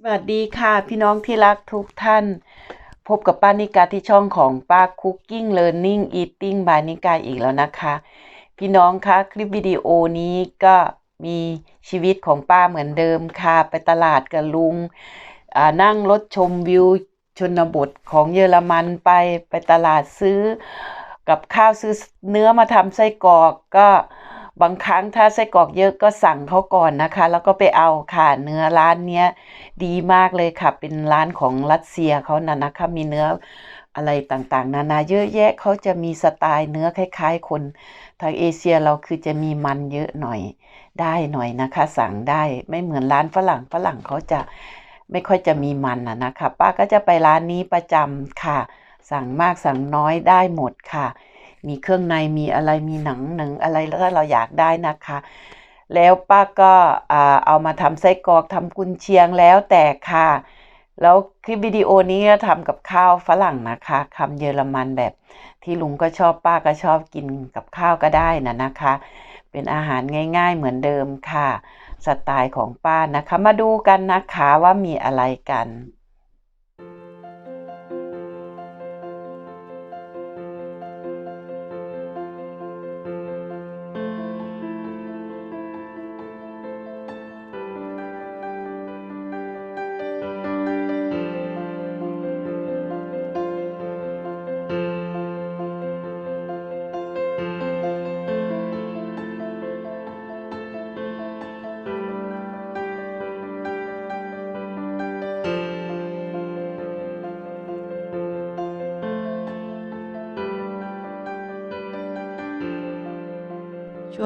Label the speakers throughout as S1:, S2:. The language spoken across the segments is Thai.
S1: สวัสดีค่ะ พี่น้องที่รักทุกท่าน พบกับป้านิกาที่ช่องของป้า Cooking Learning Eating by นิกาอีกแล้วนะคะ พี่น้องคะคลิปวิดีโอนี้ก็มีชีวิตของป้าเหมือนเดิมค่ะ ไปตลาดกับลุงนั่งรถชมวิวชนบทของเยอรมันไปไปตลาดซื้อ กับข้าวซื้อเนื้อมาทำไส้กรอกก็ บางครั้งถ้าไส้กรอกเยอะก็สั่งเขาก่อนนะคะ แล้วก็ไปเอาค่ะเนื้อร้านเนี้ยดีมากเลยค่ะ เป็นร้านของรัสเซียเขานะนะคะมีเนื้ออะไรต่างๆ นานาเยอะแยะเขาจะมีสไตล์เนื้อคล้ายๆ คนทางเอเชียเราคือจะมีมันเยอะหน่อยได้หน่อยนะคะ สั่งได้ไม่เหมือนร้านฝรั่งฝรั่งเขาจะไม่ค่อยจะมีมันนะนะคะ ป้าก็จะไปร้านนี้ประจำค่ะ สั่งมากสั่งน้อยได้หมดค่ะ มีเครื่องในมีอะไรมีหนังหนึ่งอะไรแล้วถ้าเราอยากได้นะคะ แล้วป้าก็เอามาทำไส้กรอกทำกุนเชียงแล้วแต่ค่ะ แล้วคลิปวิดีโอนี้ทำกับข้าวฝรั่งนะคะคำเยอรมันแบบที่ลุงก็ชอบป้าก็ชอบกินกับข้าวก็ได้นะนะคะ เป็นอาหารง่าย ๆเหมือนเดิมค่ะ สไตล์ของป้านะคะ มาดูกันนะคะว่ามีอะไรกัน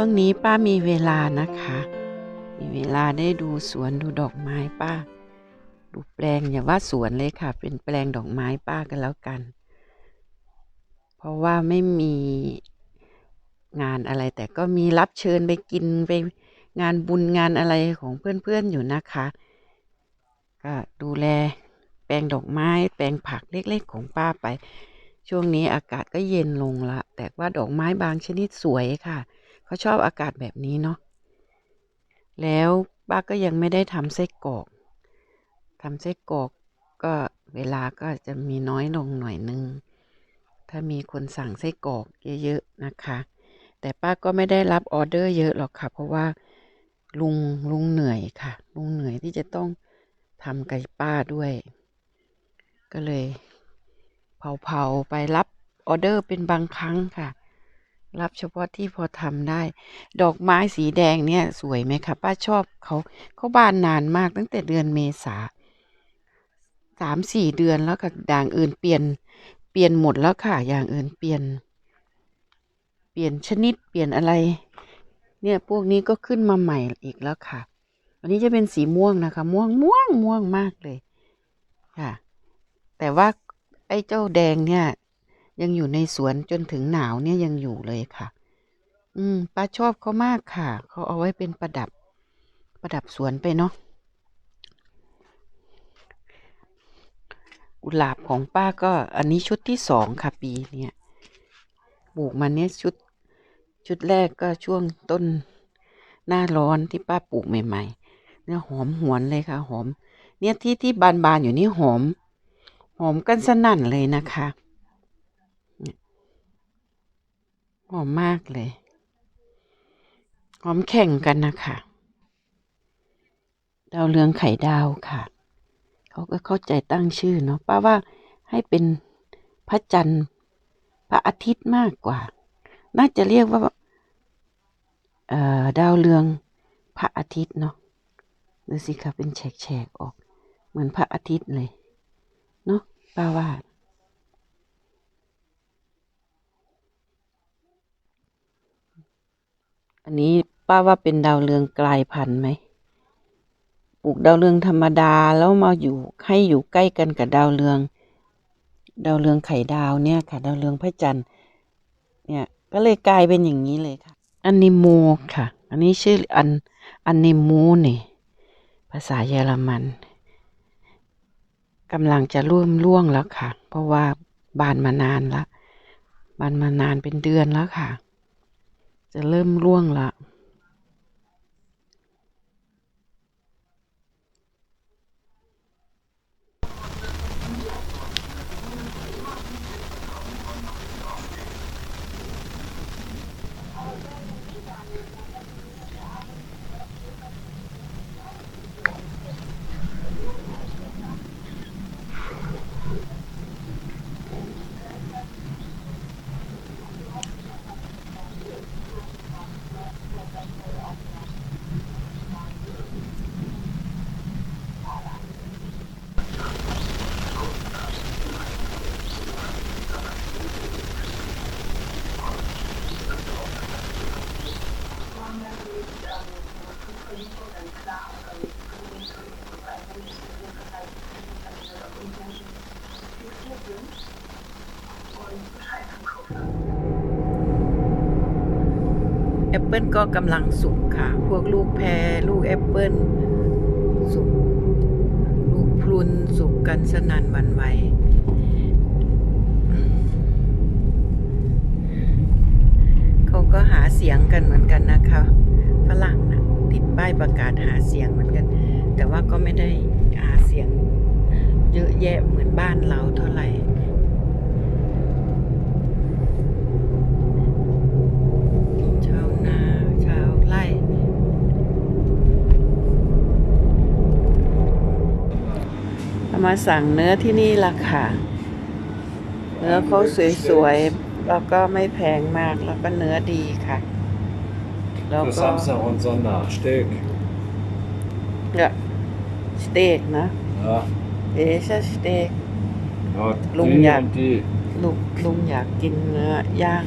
S1: ช่วงนี้ป้ามีเวลานะคะ มีเวลาได้ดูสวนดูดอกไม้ป้า ดูแปลงอย่าว่าสวนเลยค่ะ เป็นแปลงดอกไม้ป้ากันแล้วกัน เพราะว่าไม่มีงานอะไรแต่ก็มีรับเชิญไปกินไปงานบุญงานอะไรของเพื่อนๆอยู่นะคะ ก็ดูแลแปลงดอกไม้ แปลงผักเล็กๆของป้าไป ช่วงนี้อากาศก็เย็นลงละ แต่ว่าดอกไม้บางชนิดสวยค่ะ เขาชอบอากาศแบบนี้เนาะแล้วป้าก็ยังไม่ได้ทำไส้กรอกทำไส้กรอกก็เวลาก็จะมีน้อยลงหน่อยนึง ถ้ามีคนสั่งไส้กรอกเยอะๆนะคะ แต่ป้าก็ไม่ได้รับออเดอร์เยอะหรอกค่ะ เพราะว่าลุงลุงเหนื่อยค่ะ ลุงเหนื่อยที่จะต้องทำไก่ป้าด้วย ก็เลยเผาๆไปรับออเดอร์เป็นบางครั้งค่ะ รับเฉพาะที่พอทำได้ ดอกไม้สีแดงเนี่ย สวยไหมคะป้าชอบเขาเขาบานนานมากตั้งแต่เดือนเมษาสามสี่เดือนแล้วกับด่างอื่นเปลี่ยน เปลี่ยนหมดแล้วค่ะ อย่างอื่นเปลี่ยน เปลี่ยนชนิดเปลี่ยนอะไร เนี่ยพวกนี้ก็ขึ้นมาใหม่อีกแล้วค่ะ อันนี้จะเป็นสีม่วงนะคะ ม่วงม่วงม่วงมากเลย ค่ะ แต่ว่าไอ้เจ้าแดงเนี่ย ยังอยู่ในสวนจนถึงหนาวเนี่ยยังอยู่เลยค่ะ อืมป้าชอบเขามากค่ะ เขาเอาไว้เป็นประดับ ประดับสวนไปเนาะกุหลาบของป้าก็อันนี้ชุดที่สองค่ะปีเนี่ยปลูกมาเนี้ยชุดชุดแรกก็ช่วงต้นหน้าร้อนที่ป้าปลูกใหม่ๆ เนี่ยหอมหวนเลยค่ะ หอม เนี่ยที่ที่บานๆอยู่นี่หอม หอมกันสนั่นเลยนะคะเนี่ย หอมมากเลย หอมแข่งกันนะคะ ดาวเรืองไข่ดาวค่ะ เขาก็เข้าใจตั้งชื่อเนาะป้าว่าให้เป็นพระจันทร์พระอาทิตย์มากกว่า น่าจะเรียกว่าดาวเรืองพระอาทิตย์เนาะดูสิคะเป็นแฉกๆออก เหมือนพระอาทิตย์เลย เนาะป้าว่า อันนี้ป้าว่าเป็นดาวเรืองกลายพันธุ์ไหม ปลูกดาวเรืองธรรมดาแล้วมาอยู่ให้อยู่ใกล้กันกับดาวเรือง ดาวเรืองไข่ดาวเนี่ยค่ะ ดาวเรืองพระจันทร์ เนี่ยก็เลยกลายเป็นอย่างนี้เลยค่ะ อันนิโมค่ะ อันนี้ชื่ออันอันนิโมนี่ภาษาเยอรมันกำลังจะร่วมร่วงแล้วค่ะ เพราะว่าบานมานานละบานมานานเป็นเดือนแล้วค่ะ จะเริ่มร่วงละ เปิลก็กำลังสุกค่ะ พวกลูกแพรลูกแอปเปิลสุก ลูกพรุนสุกกันสนั่นวันไหวเขาก็หาเสียงกันเหมือนกันนะคะฝรั่งนะติดป้ายประกาศหาเสียงเหมือนกัน แต่ว่าก็ไม่ได้หาเสียงเยอะแยะเหมือนบ้านเราเท่าไหร่ มาสั่งเนื้อที่นี่ละค่ะ เนื้อเขาสวยๆ แล้วก็ไม่แพงมาก แล้วก็เนื้อดีค่ะ แล้ว
S2: Für
S1: ก็
S2: Samstag und Sonntag. Steak.
S1: เนี่ยสเต็กนะ
S2: Ja.
S1: เอชสเต็ก
S2: ja
S1: Lungen,
S2: die
S1: ja.
S2: und die.
S1: ลุงลุงอยากกินเนื้อย่าง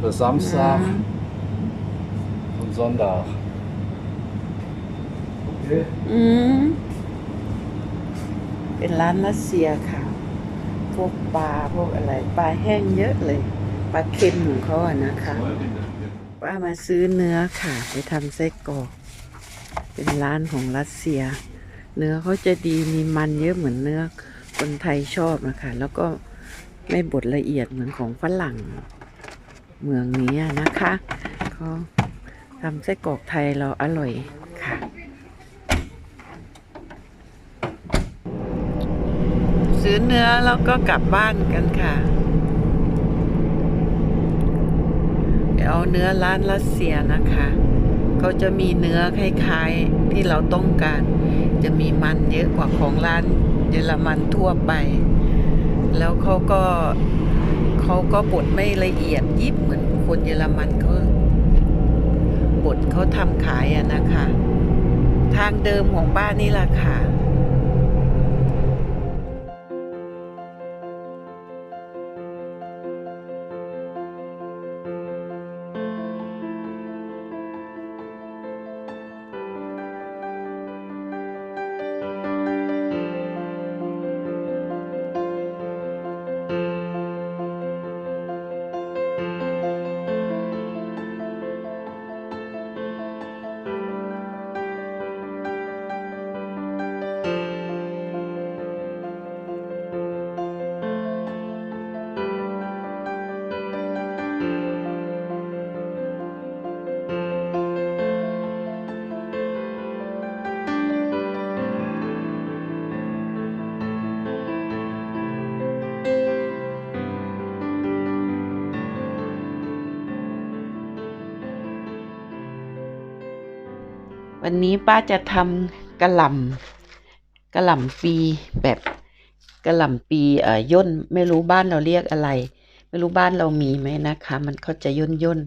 S2: Für Samstag
S1: Mhm.
S2: und Sonntag. Okay.
S1: อืม เป็นร้านรัสเซียค่ะ พวกปลาพวกอะไร ปลาแห้งเยอะเลย ปลาเค็มของเขาอะนะคะป้ามาซื้อเนื้อค่ะ ไปทำไส้กรอก เป็นร้านของรัสเซีย เนื้อเขาจะดีมีมันเยอะเหมือนเนื้อคนไทยชอบนะคะ แล้วก็ไม่บดละเอียดเหมือนของฝรั่งเมืองนี้นะคะเขาทำไส้กรอกไทยเราอร่อยค่ะ ซื้อเนื้อแล้วก็กลับบ้านกันค่ะเอาเนื้อร้านรัสเซียนะคะเขาจะมีเนื้อคล้ายๆที่เราต้องการ จะมีมันเยอะกว่าของร้านเยอรมันทั่วไป แล้วเขาก็เขาก็บดไม่ละเอียดยิบเหมือนคนเยอรมันเขาบดเขาทำขายอะนะคะ ทางเดิมของป้านนี่แหละค่ะ วันนี้ป้าจะทำกระหล่ำกระหล่ำปีแบบกระหล่ำปีเอ่อย่นไม่รู้บ้านเราเรียกอะไร ไม่รู้บ้านเรามีไหมนะคะ มันเขาจะย่นย่น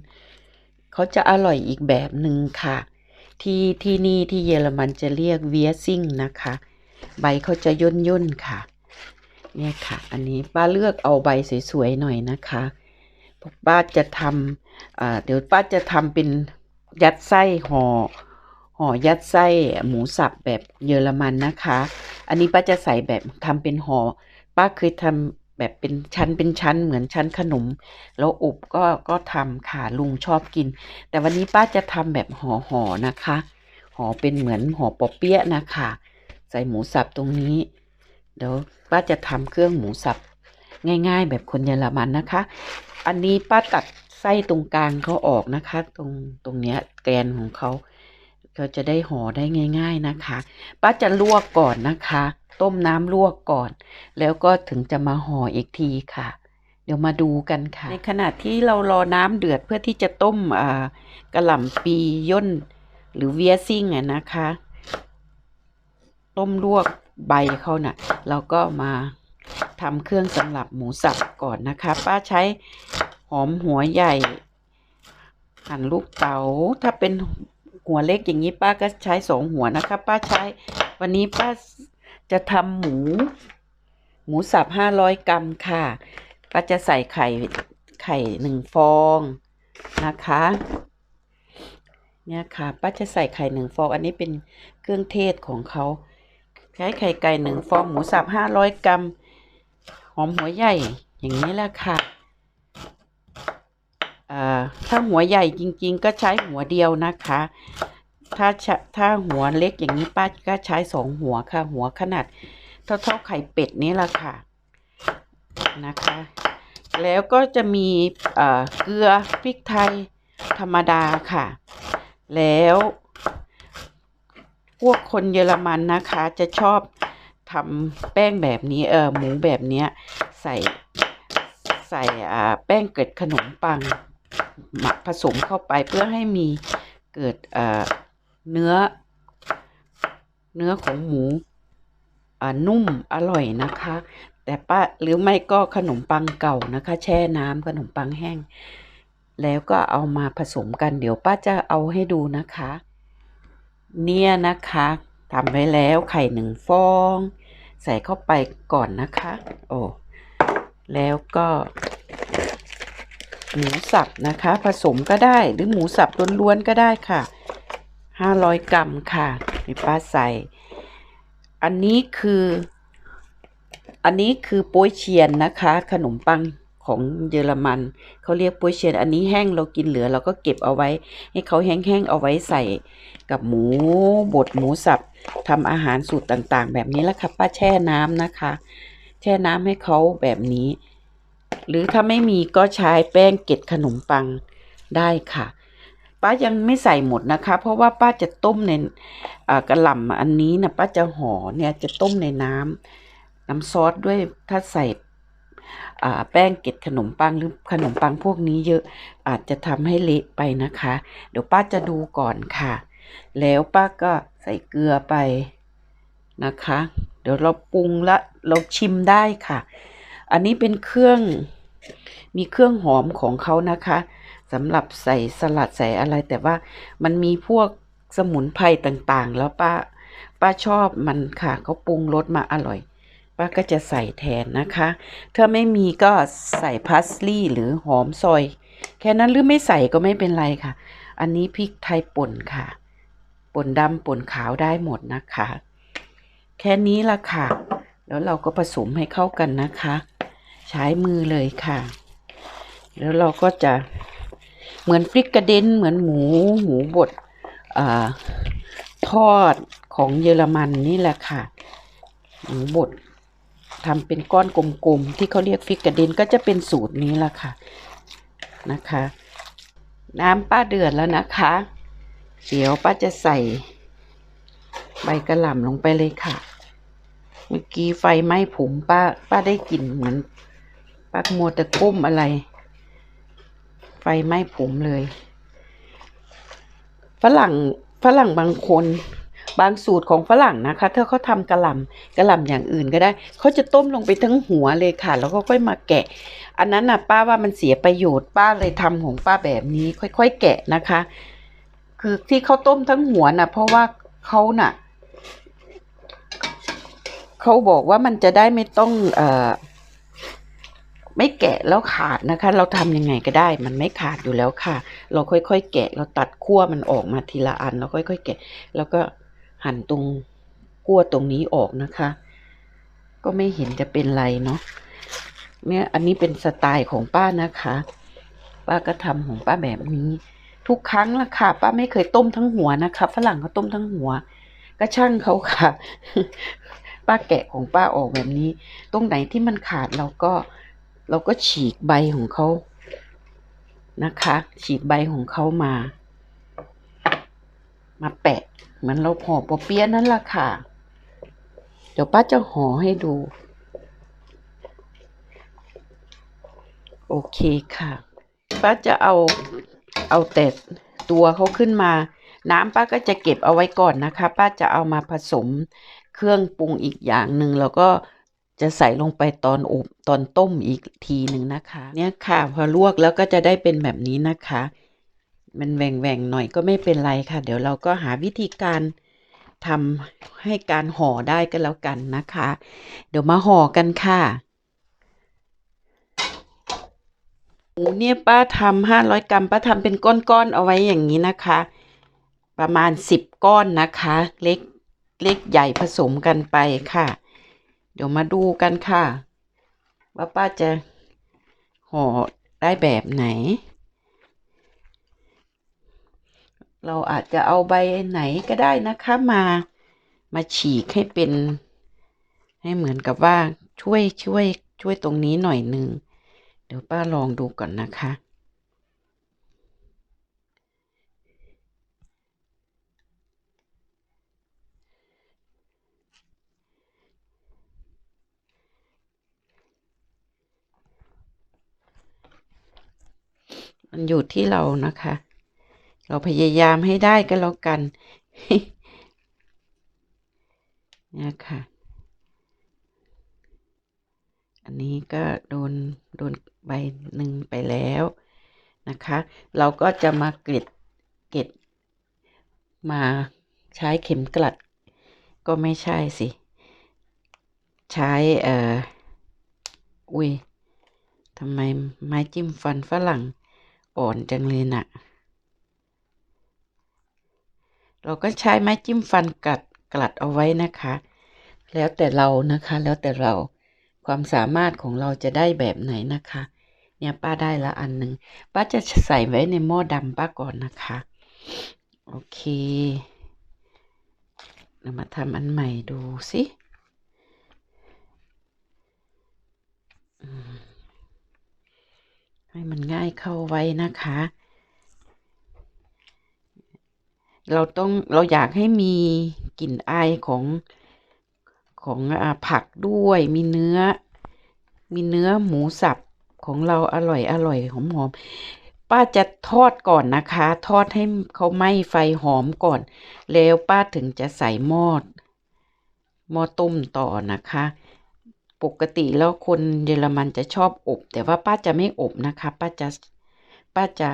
S1: เขาจะอร่อยอีกแบบหนึ่งค่ะ ที่ที่นี่ที่เยอรมันจะเรียกเวียซิ่งนะคะ ใบเขาจะย่นย่นค่ะ เนี่ยค่ะ อันนี้ป้าเลือกเอาใบสวยๆหน่อยนะคะป้าจะทำเดี๋ยวป้าจะทำเป็นยัดไส้ห่อ ห่อยัดไส้หมูสับแบบเยอรมันนะคะ อันนี้ป้าจะใส่แบบทำเป็นห่อป้าเคยทำแบบเป็นชั้นเป็นชั้นเหมือนชั้นขนม แล้วอบก็ก็ทำค่ะลุงชอบกิน แต่วันนี้ป้าจะทำแบบห่อห่อนะคะห่อเป็นเหมือนห่อปอเปี๊ยะนะคะ ใส่หมูสับตรงนี้ เดี๋ยวป้าจะทำเครื่องหมูสับง่าย ๆ แบบคนเยอรมันนะคะ อันนี้ป้าตัดไส้ตรงกลางเขาออกนะคะ ตรงตรงเนี้ยแกนของเขา เราจะได้ห่อได้ง่าย ๆนะคะ ป้าจะลวกก่อนนะคะ ต้มน้ำลวกก่อน แล้วก็ถึงจะมาห่ออีกทีค่ะ เดี๋ยวมาดูกันค่ะ ในขณะที่เรารอน้ำเดือดเพื่อที่จะต้มกระหล่ำปีย่น หรือเวียซิ่งอะนะคะ ต้มลวกใบเขาน่ะ เราก็มาทำเครื่องสำหรับหมูสับก่อนนะคะ ป้าใช้หอมหัวใหญ่หั่นลูกเต๋าถ้าเป็น หัวเล็กอย่างนี้ป้าก็ใช้สองหัวนะคะ ป้าใช้ วันนี้ป้าจะทำหมู หมูสับห้าร้อยกรัมค่ะ ป้าจะใส่ไข่ไข่หนึ่งฟองนะคะ เนี่ยค่ะ ป้าจะใส่ไข่หนึ่งฟอง อันนี้เป็นเครื่องเทศของเขาใช้ไข่ไก่หนึ่งฟองหมูสับห้าร้อยกรัม หอมหัวใหญ่อย่างนี้แหละค่ะ ถ้าหัวใหญ่จริง ๆ ก็ใช้หัวเดียวนะคะ ถ้าถ้าหัวเล็กอย่างนี้ป้าก็ใช้สองหัวค่ะ หัวขนาดเท่าเท่าไข่เป็ดนี่แหละค่ะนะคะ แล้วก็จะมีเกลือพริกไทยธรรมดาค่ะ แล้วพวกคนเยอรมันนะคะจะชอบทำแป้งแบบนี้เออหมูแบบนี้ใส่ใส่แป้งเกล็ดขนมปัง หมักผสมเข้าไปเพื่อให้มีเกิดเนื้อ เนื้อของหมูนุ่มอร่อยนะคะ แต่ป้าหรือไม่ก็ขนมปังเก่านะคะ แช่น้ำขนมปังแห้ง แล้วก็เอามาผสมกันเดี๋ยวป้าจะเอาให้ดูนะคะ เนี่ยนะคะทำไว้แล้วไข่หนึ่งฟอง ใส่เข้าไปก่อนนะคะ โอ้แล้วก็ หมูสับนะคะ ผสมก็ได้หรือหมูสับล้วนๆก็ได้ค่ะห้าร้อยกรัมค่ะนี่ป้าใส่ อันนี้คือ อันนี้คือโป้ยเชียนนะคะ ขนมปังของเยอรมันเขาเรียกโป้ยเชียน อันนี้แห้งเรากินเหลือเราก็เก็บเอาไว้ ให้เขาแห้งๆเอาไว้ใส่กับหมูบดหมูสับทำอาหารสูตรต่างๆ แบบนี้แหละค่ะป้าแช่น้ำนะคะ แช่น้ำให้เขาแบบนี้ หรือถ้าไม่มีก็ใช้แป้งเกล็ดขนมปังได้ค่ะ ป้ายังไม่ใส่หมดนะคะ เพราะว่าป้าจะต้มในกระหล่ำอันนี้นะป้าจะห่อเนี่ยจะต้มในน้ำน้ำซอสด้วยถ้าใส่แป้งเกล็ดขนมปังหรือขนมปังพวกนี้เยอะอาจจะทำให้เละไปนะคะ เดี๋ยวป้าจะดูก่อนค่ะ แล้วป้าก็ใส่เกลือไปนะคะ เดี๋ยวเราปรุงและเราชิมได้ค่ะ อันนี้เป็นเครื่องมีเครื่องหอมของเขานะคะสำหรับใส่สลัดใส่อะไร แต่ว่ามันมีพวกสมุนไพรต่างๆ แล้วป้าป้าชอบมันค่ะเขาปรุงรสมาอร่อย ป้าก็จะใส่แทนนะคะ ถ้าไม่มีก็ใส่พาสลีย์หรือหอมซอย แค่นั้นหรือไม่ใส่ก็ไม่เป็นไรค่ะ อันนี้พริกไทยป่นค่ะ ป่นดำป่นขาวได้หมดนะคะ แค่นี้ละค่ะ แล้วเราก็ผสมให้เข้ากันนะคะ ใช้มือเลยค่ะ แล้วเราก็จะเหมือนฟริกกระเด็นเหมือนหมูหมูบดอทอดของเยอรมันนี่แหละค่ะ หมูบดทำเป็นก้อนกลมๆที่เขาเรียกฟิกกระเด็นก็จะเป็นสูตรนี้ละค่ะนะคะ น้ำป้าเดือดแล้วนะคะเดี๋ยวป้าจะใส่ใบกระหล่ำลงไปเลยค่ะ เมื่อกี้ไฟไหม้ผมป้า ป้าได้กลิ่นเหมือนป้ามัวแต่ก้มอะไร ไฟไหม้ผมเลย ฝรั่งฝรั่งบางคน บางสูตรของฝรั่งนะคะถ้าเขาทำกระหล่ำกระหล่ำอย่างอื่นก็ได้ เขาจะต้มลงไปทั้งหัวเลยค่ะ แล้วก็ค่อยมาแกะ อันนั้นน่ะป้าว่ามันเสียประโยชน์ป้าเลยทำของป้าแบบนี้ ค่อย ๆ แกะนะคะ คือที่เขาต้มทั้งหัวน่ะ เพราะว่าเขาน่ะ เขาบอกว่ามันจะได้ไม่ต้องเอ่อไม่แกะแล้วขาดนะคะ เราทำยังไงก็ได้ มันไม่ขาดอยู่แล้วค่ะ เราค่อยๆแกะ เราตัดขั้วมันออกมาทีละอันแล้วค่อยๆแกะ แล้วก็หั่นตรงขั้วตรงนี้ออกนะคะ ก็ไม่เห็นจะเป็นไรเนาะเนี่ยอันนี้เป็นสไตล์ของป้านะคะ ป้าก็ทำของป้าแบบนี้ ทุกครั้งละค่ะ ป้าไม่เคยต้มทั้งหัวนะคะฝรั่งเขาต้มทั้งหัว ก็ช่างเขาค่ะ ป้าแกะของป้าออกแบบนี้ ตรงไหนที่มันขาดเราก็เราก็ฉีกใบของเขานะคะ ฉีกใบของเขามา มาแปะเหมือนเราห่อปอเปี๊ยะนั่นละค่ะ เดี๋ยวป้าจะห่อให้ดู โอเคค่ะ ป้าจะเอาเอาแต่ตัวเขาขึ้นมา น้ำป้าก็จะเก็บเอาไว้ก่อนนะคะ ป้าจะเอามาผสม เครื่องปรุงอีกอย่างหนึ่งแล้วก็จะใส่ลงไปตอนอบตอนต้มอีกทีหนึ่งนะคะ เนี่ยค่ะพอลวกแล้วก็จะได้เป็นแบบนี้นะคะ มันแหว่งๆหน่อยก็ไม่เป็นไรค่ะ เดี๋ยวเราก็หาวิธีการทำให้การห่อได้ก็แล้วกันนะคะ เดี๋ยวมาห่อกันค่ะหมูเนี่ยป้าทำห้าร้อยกรัมป้าทำเป็นก้อนๆเอาไว้อย่างนี้นะคะ ประมาณสิบก้อนนะคะ เล็ก เล็กใหญ่ผสมกันไปค่ะ เดี๋ยวมาดูกันค่ะ ว่าป้าจะห่อได้แบบไหน เราอาจจะเอาใบไหนก็ได้นะคะมา มาฉีกให้เป็น ให้เหมือนกับว่าช่วยช่วยช่วยตรงนี้หน่อยหนึ่งเดี๋ยวป้าลองดูก่อนนะคะ มันอยู่ที่เรานะคะ เราพยายามให้ได้ก็แล้วกันเนี่ยค่ะ อันนี้ก็โดนโดนใบหนึ่งไปแล้วนะคะ เราก็จะมาเกล็ดเกล็ดมาใช้เข็มกลัด ก็ไม่ใช่สิ ใช้เอ่ออุ้ยทำไมไม้จิ้มฟันฝรั่ง อ่อนจังเลยน่ะ เราก็ใช้ไม้จิ้มฟันกัดกลัดเอาไว้นะคะ แล้วแต่เรานะคะ แล้วแต่เราความสามารถของเราจะได้แบบไหนนะคะ เนี่ยป้าได้ละอันหนึ่งป้าจะใส่ไว้ในหม้อดำป้าก่อนนะคะ โอเคเรามาทำอันใหม่ดูสิ อืม ให้มันง่ายเข้าไว้นะคะ เราต้องเราอยากให้มีกลิ่นอายของของอผักด้วยมีเนื้อ มีเนื้อหมูสับของเราอร่อยอร่อยหอมหอมป้าจะทอดก่อนนะคะ ทอดให้เขาไหม้ไฟหอมก่อน แล้วป้าถึงจะใส่หม้อหม้อต้มต่อนะคะ ปกติแล้วคนเยอรมันจะชอบอบ แต่ว่าป้าจะไม่อบนะคะป้าจะป้าจะ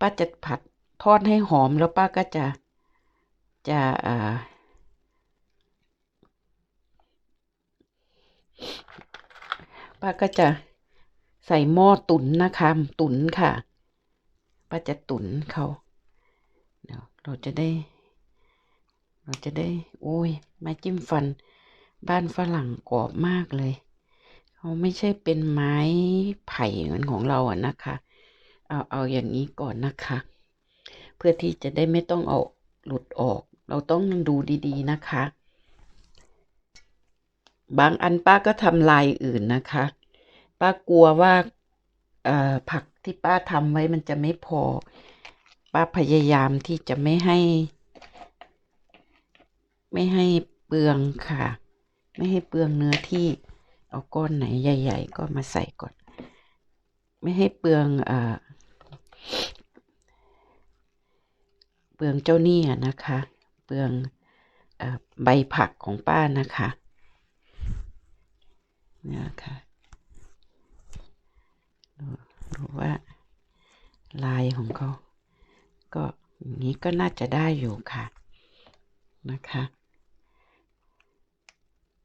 S1: ป้าจะผัดทอดให้หอมแล้วป้าก็จะจะอ่าป้าก็จะใส่หม้อตุ๋นนะคะ ตุ๋นค่ะป้าจะตุ๋นเขาเดี๋ยวเราจะได้ เราจะได้ โอ้ยไม้จิ้มฟัน บ้านฝรั่งกรอบมากเลย เขาไม่ใช่เป็นไม้ไผ่เหมือนของเราอะนะคะ เอาเอาอย่างนี้ก่อนนะคะ เพื่อที่จะได้ไม่ต้องเอาหลุดออก เราต้องดูดีๆนะคะ บางอันป้าก็ทำลายอื่นนะคะ ป้ากลัวว่าผักที่ป้าทำไว้มันจะไม่พอ ป้าพยายามที่จะไม่ให้ ไม่ให้เปลืองค่ะ ไม่ให้เปลืองเนื้อที่ เอาก้อนไหนใหญ่ ๆ ก็มาใส่ก่อน ไม่ให้เปลืองเอ่อเปลืองเจ้าหนี้อะนะคะ เปลืองอใบผักของป้านะคะนี่ค่ะดดูว่าลายของเขา ก็อย่างนี้ก็น่าจะได้อยู่ค่ะนะคะ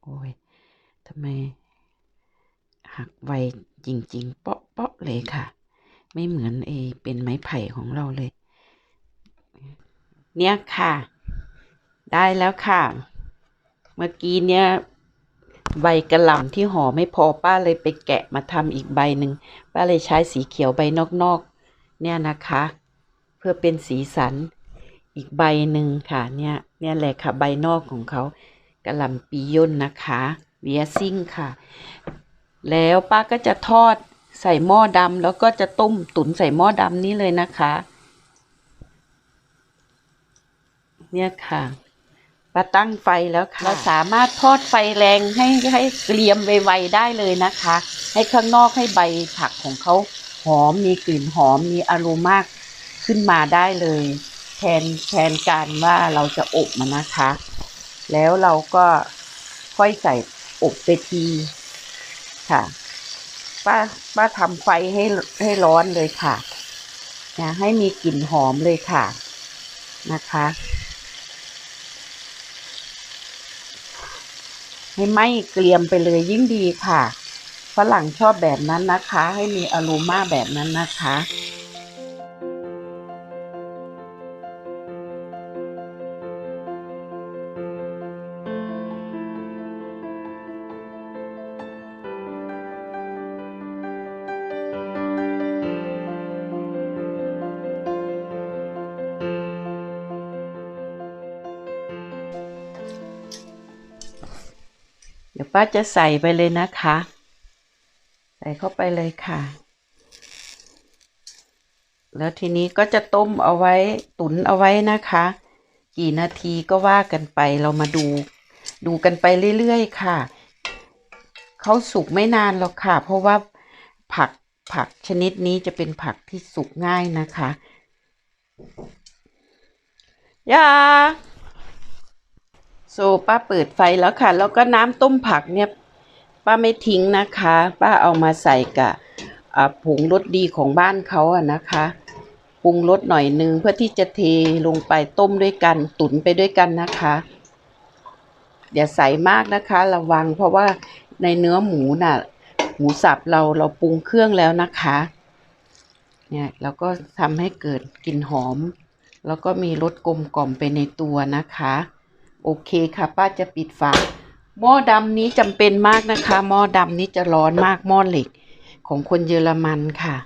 S1: โอ้ยทำไม หักไวจริง ๆ เปาะเปาะเลยค่ะ ไม่เหมือนเอเป็นไม้ไผ่ของเราเลย เนี่ยค่ะ ได้แล้วค่ะ เมื่อกี้เนี่ยใบกระหล่ำที่ห่อไม่พอป้าเลยไปแกะมาทำอีกใบหนึ่งป้าเลยใช้สีเขียวใบนอกๆ เนี่ยนะคะ เพื่อเป็นสีสันอีกใบหนึ่งค่ะเนี่ยเนี่ยแหละค่ะใบนอกของเขา กะหล่ำปีย่นนะคะเวียซิ่งค่ะ แล้วป้าก็จะทอดใส่หม้อดำแล้วก็จะต้มตุ๋นใส่หม้อดำนี้เลยนะคะ เนี่ยค่ะป้าตั้งไฟแล้วค่ะ เราสามารถทอดไฟแรงให้ให้เกรียมไวๆได้เลยนะคะ ให้ข้างนอกให้ใบผักของเขาหอมมีกลิ่นหอมมีอารมากขึ้นมาได้เลย แทนแทนการว่าเราจะอบมันนะคะ แล้วเราก็ค่อยใส่อบไปทีค่ะ ป้าป้าทำไฟให้ให้ร้อนเลยค่ะนะให้มีกลิ่นหอมเลยค่ะนะคะ ให้ไหม้เกรียมไปเลยยิ่งดีค่ะฝรั่งชอบแบบนั้นนะคะ ให้มีอโรมาแบบนั้นนะคะ ป้าจะใส่ไปเลยนะคะ ใส่เข้าไปเลยค่ะ แล้วทีนี้ก็จะต้มเอาไว้ตุ๋นเอาไว้นะคะ กี่นาทีก็ว่ากันไปเรามาดู ดูกันไปเรื่อยๆค่ะเขาสุกไม่นานหรอกค่ะ เพราะว่าผักผักชนิดนี้จะเป็นผักที่สุกง่ายนะคะยา โซป้าเปิดไฟแล้วค่ะ แล้วก็น้ำต้มผักเนี่ยป้าไม่ทิ้งนะคะ ป้าเอามาใส่กับผงรสดีของบ้านเขาอะนะคะปรุงรสหน่อยนึงเพื่อที่จะเทลงไปต้มด้วยกันตุ๋นไปด้วยกันนะคะอย่าใส่มากนะคะระวังเพราะว่าในเนื้อหมูน่ะ หมูสับเราเราปรุงเครื่องแล้วนะคะ เนี่ยแล้วก็ทำให้เกิดกลิ่นหอม แล้วก็มีรสกลมกล่อมไปในตัวนะคะ โอเคค่ะป้าจะปิดฝาหม้อดำนี้จำเป็นมากนะคะหม้อดำนี้จะร้อนมากหม้อเหล็ก ของคนเยอรมันค่ะ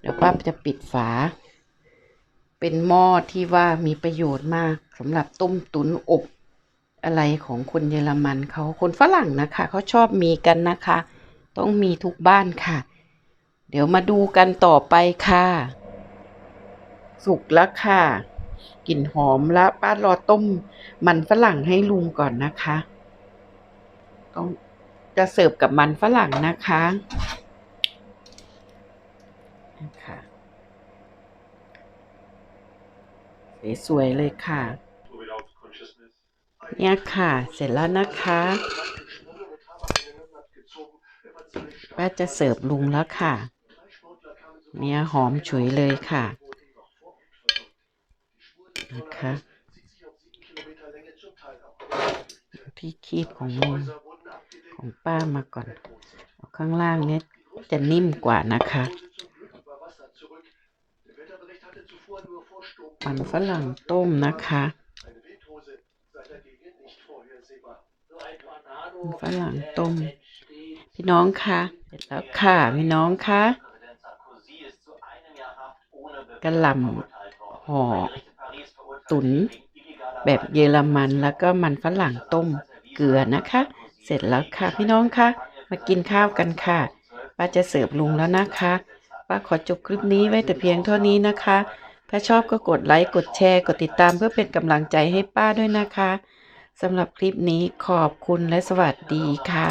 S1: เดี๋ยวป้าจะปิดฝา เป็นหม้อที่ว่ามีประโยชน์มากสำหรับต้มตุ๋นอบอะไรของคนเยอรมันเขาคนฝรั่งนะคะเขาชอบมีกันนะคะ ต้องมีทุกบ้านค่ะ เดี๋ยวมาดูกันต่อไปค่ะ สุกแล้วค่ะ กลิ่นหอมแล้วป้ารอต้ม มันฝรั่งให้ลุงก่อนนะคะ ต้องจะเสิร์ฟกับมันฝรั่งนะคะนะคะสวยๆเลยค่ะ เนี่ยค่ะ เสร็จแล้วนะคะป้าจะเสิร์ฟลุงแล้วค่ะ เนี่ยหอมฉุยเลยค่ะ นะคะที่คีบของลุงของป้ามาก่อนเอาข้างล่างเนี่ยจะนิ่มกว่านะคะมันฝรั่งต้มนะคะฝรั่งต้ม พี่น้องคะเสร็จแล้วค่ะ พี่น้องคะกระหล่ำห่อ ตุ๋นแบบเยอรมันแล้วก็มันฝรั่งต้มเกลือนะคะ เสร็จแล้วค่ะพี่น้องคะมากินข้าวกันค่ะป้าจะเสิร์ฟลุงแล้วนะคะป้าขอจบคลิปนี้ไว้แต่เพียงเท่านี้นะคะ ถ้าชอบก็กดไลค์กดแชร์กดติดตามเพื่อเป็นกำลังใจให้ป้าด้วยนะคะสำหรับคลิปนี้ขอบคุณและสวัสดีค่ะ